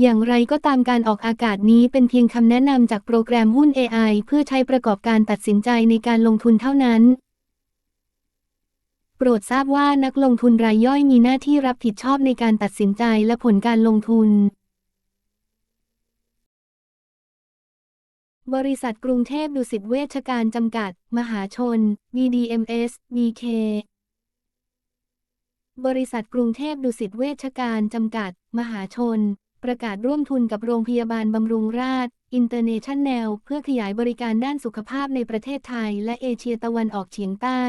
อย่างไรก็ตามการออกอากาศนี้เป็นเพียงคำแนะนำจากโปรแกรมหุ้น AI เพื่อใช้ประกอบการตัดสินใจในการลงทุนเท่านั้น โปรดทราบว่านักลงทุนรายย่อยมีหน้าที่รับผิดชอบในการตัดสินใจและผลการลงทุน บริษัทกรุงเทพดุสิตเวชการจำกัด มหาชน BDMS BK บริษัทกรุงเทพดุสิตเวชการจำกัด มหาชน ประกาศร่วมทุนกับโรงพยาบาลบำรุงราษอินเตอร์เนชั่นแนลเพื่อขยายบริการด้านสุขภาพในประเทศไทย และเอเชียตะวันออกเฉียงใต้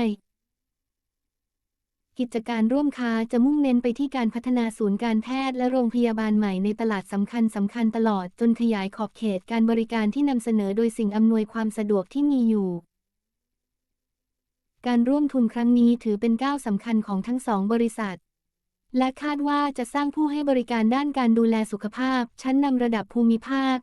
กิจการร่วมค้าจะมุ่งเน้นไปที่การพัฒนาศูนย์การแพทย์และโรงพยาบาลใหม่ในตลาดสำคัญสำคัญตลอดจนขยายขอบเขตการบริการที่นำเสนอโดยสิ่งอำนวยความสะดวกที่มีอยู่การร่วมทุนครั้งนี้ถือเป็นก้าวสำคัญของทั้งสองบริษัท และคาดว่าจะสร้างผู้ให้บริการด้านการดูแลสุขภาพ ชั้นนำระดับภูมิภาค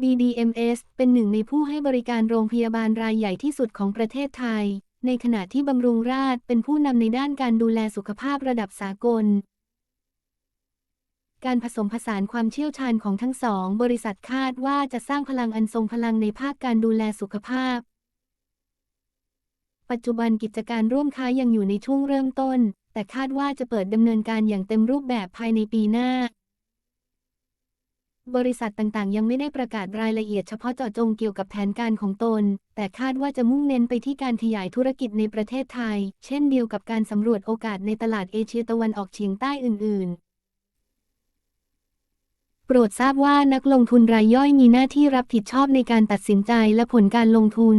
BDMS เป็นหนึ่งในผู้ให้บริการโรงพยาบาลรายใหญ่ที่สุดของประเทศไทย ในขณะที่บำรุงราษฎร์เป็นผู้นำในด้านการดูแลสุขภาพระดับสากล การผสมผสานความเชี่ยวชาญของทั้งสอง บริษัทคาดว่าจะสร้างพลังอันทรงพลังในภาคการดูแลสุขภาพ ปัจจุบันกิจการร่วมค้ายังอยู่ในช่วงเริ่มต้น แต่คาดว่าจะเปิดดำเนินการอย่างเต็มรูปแบบภายในปีหน้า บริษัทต่างๆ ยังไม่ได้ประกาศรายละเอียดเฉพาะเจาะจงเกี่ยวกับแผนการของตน แต่คาดว่าจะมุ่งเน้นไปที่การขยายธุรกิจในประเทศไทย เช่นเดียวกับการสำรวจโอกาสในตลาดเอเชียตะวันออกเฉียงใต้อื่น ๆโปรดทราบว่านักลงทุนรายย่อยมีหน้าที่รับผิดชอบในการตัดสินใจและผลการลงทุน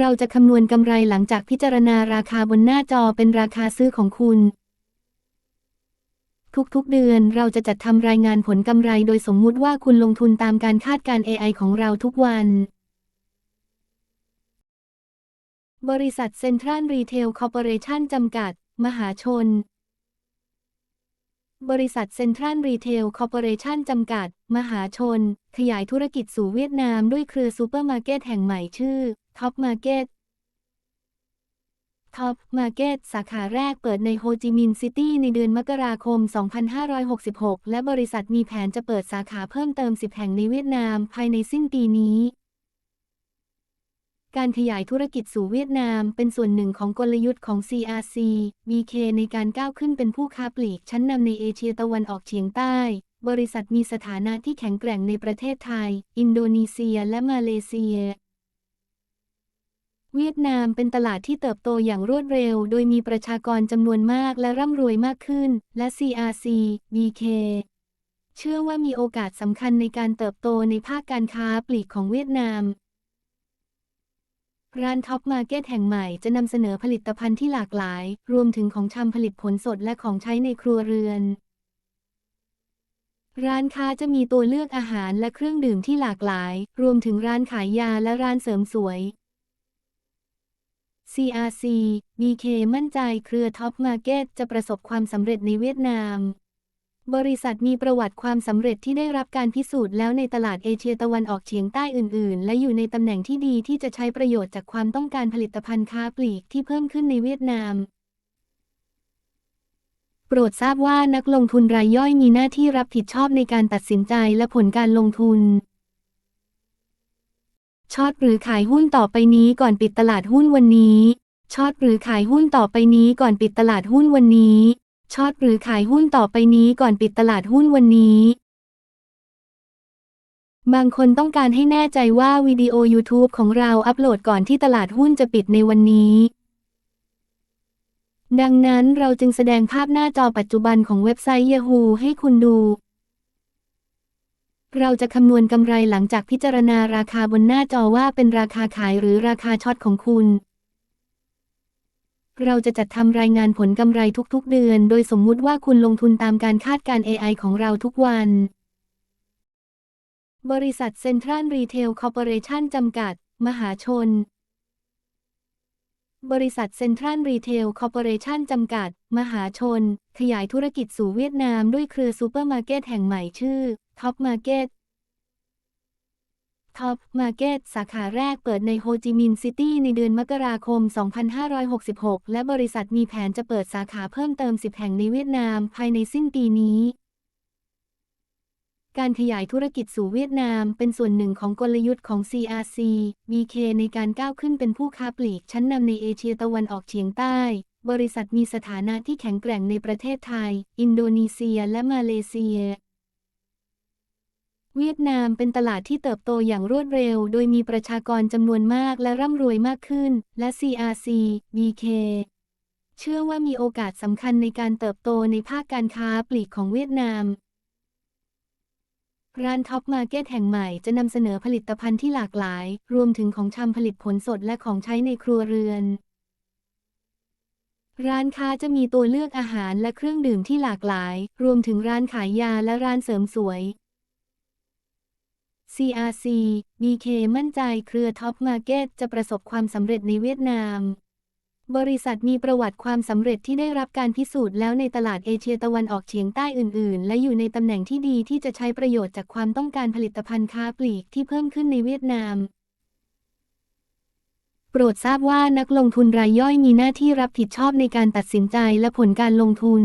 เราจะคำนวณกำไรหลังจากพิจารณาราคาบนหน้าจอเป็นราคาซื้อของคุณ ทุกๆเดือนเราจะจัดทำรายงานผลกำไรโดยสมมุติว่าคุณลงทุนตามการคาดการ AI ของเราทุกวัน บริษัทเซ็นทรัลรีเทลคอร์ปอเรชั่นจำกัด มหาชน บริษัทเซ็นทรัลรีเทลคอร์ปอเรชั่นจำกัด มหาชน ขยายธุรกิจสู่เวียดนามด้วยเครือซูเปอร์มาร์เก็ตแห่งใหม่ชื่อ ท็อปมาร์เก็ตท็อปมาร์เก็ตสาขาแรกเปิดในโฮจิมินห์ซิตี้ในเดือนมกราคม 2566 และบริษัทมีแผนจะเปิดสาขาเพิ่มเติม 10 แห่งในเวียดนามภายในสิ้นปีนี้ การขยายธุรกิจสู่เวียดนามเป็นส่วนหนึ่งของกลยุทธ์ของ CRC VK ในการก้าวขึ้นเป็นผู้ค้าปลีกชั้นนำในเอเชียตะวันออกเฉียงใต้ บริษัทมีสถานะที่แข็งแกร่งในประเทศไทย อินโดนีเซีย และมาเลเซีย เวียดนามเป็นตลาดที่เติบโตอย่างรวดเร็ว โดยมีประชากรจำนวนมากและร่ำรวยมากขึ้น และ CRC VK เชื่อว่ามีโอกาสสำคัญในการเติบโตในภาคการค้าปลีกของเวียดนาม ร้านท็อปมาร์เก็ตแห่งใหม่จะนำเสนอผลิตภัณฑ์ที่หลากหลาย รวมถึงของชำผลิตผลสดและของใช้ในครัวเรือน ร้านค้าจะมีตัวเลือกอาหารและเครื่องดื่มที่หลากหลาย รวมถึงร้านขายยาและร้านเสริมสวย CRC BK มั่นใจเครือท็อปมาร์เก็ตจะประสบความสำเร็จในเวียดนาม บริษัทมีประวัติความสำเร็จที่ได้รับการพิสูจน์แล้วในตลาดเอเชียตะวันออกเฉียงใต้อื่น ๆ และอยู่ในตำแหน่งที่ดีที่จะใช้ประโยชน์จากความต้องการผลิตภัณฑ์ค้าปลีกที่เพิ่มขึ้นในเวียดนามโปรดทราบว่านักลงทุนรายย่อยมีหน้าที่รับผิดชอบในการตัดสินใจและผลการลงทุน ช็อตหรือขายหุ้นต่อไปนี้ก่อนปิดตลาดหุ้นวันนี้ช็อตหรือขายหุ้นต่อไปนี้ก่อนปิดตลาดหุ้นวันนี้ช็อตหรือขายหุ้นต่อไปนี้ก่อนปิดตลาดหุ้นวันนี้ บางคนต้องการให้แน่ใจว่าวิดีโอ YouTube ของเราอัปโหลดก่อนที่ตลาดหุ้นจะปิดในวันนี้ ดังนั้นเราจึงแสดงภาพหน้าจอปัจจุบันของเว็บไซต์ Yahoo ให้คุณดู เราจะคำนวณกำไรหลังจากพิจารณาราคาบนหน้าจอว่าเป็นราคาขายหรือราคาช็อตของคุณ เราจะจัดทำรายงานผลกำไรทุกๆ เดือน โดยสมมุติว่าคุณลงทุนตามการคาดการ AI ของเราทุกวัน บริษัทเซ็นทรัลรีเทลคอร์ปอเรชั่นจำกัด มหาชน บริษัทเซ็นทรัลรีเทลคอร์ปอเรชั่นจำกัด มหาชน ขยายธุรกิจสู่เวียดนามด้วยเครือซูเปอร์มาร์เก็ตแห่งใหม่ชื่อ ท็อปมาร์เก็ตท็อปมาร์เก็ตสาขาแรกเปิดในโฮจิมินห์ซิตี้ในเดือนมกราคม 2566 และบริษัทมีแผนจะเปิดสาขาเพิ่มเติม 10 แห่งในเวียดนามภายในสิ้นปีนี้ การขยายธุรกิจสู่เวียดนามเป็นส่วนหนึ่งของกลยุทธ์ของ CRC VK ในการก้าวขึ้นเป็นผู้ค้าปลีกชั้นนำในเอเชียตะวันออกเฉียงใต้ บริษัทมีสถานะที่แข็งแกร่งในประเทศไทย อินโดนีเซีย และมาเลเซีย เวียดนามเป็นตลาดที่เติบโตอย่างรวดเร็ว โดยมีประชากรจำนวนมากและร่ำรวยมากขึ้น และ CRC VK เชื่อว่ามีโอกาสสำคัญในการเติบโตในภาคการค้าปลีกของเวียดนาม ร้านท็อปมาร์เก็ตแห่งใหม่จะนำเสนอผลิตภัณฑ์ที่หลากหลาย รวมถึงของชำผลิตผลสดและของใช้ในครัวเรือน ร้านค้าจะมีตัวเลือกอาหารและเครื่องดื่มที่หลากหลาย รวมถึงร้านขายยาและร้านเสริมสวย CRC BK มั่นใจเครือท็อปมาร์เก็ตจะประสบความสำเร็จในเวียดนาม บริษัทมีประวัติความสำเร็จที่ได้รับการพิสูจน์แล้วในตลาดเอเชียตะวันออกเฉียงใต้อื่น ๆ และอยู่ในตำแหน่งที่ดีที่จะใช้ประโยชน์จากความต้องการผลิตภัณฑ์ค้าปลีกที่เพิ่มขึ้นในเวียดนามโปรดทราบว่านักลงทุนรายย่อยมีหน้าที่รับผิดชอบในการตัดสินใจและผลการลงทุน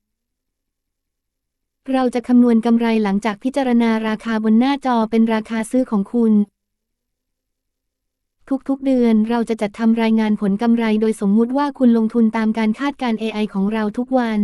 เราจะคำนวณกำไรหลังจากพิจารณาราคาบนหน้าจอเป็นราคาซื้อของคุณ ทุกๆเดือนเราจะจัดทำรายงานผลกำไรโดยสมมุติว่าคุณลงทุนตามการคาดการ AI ของเราทุกวัน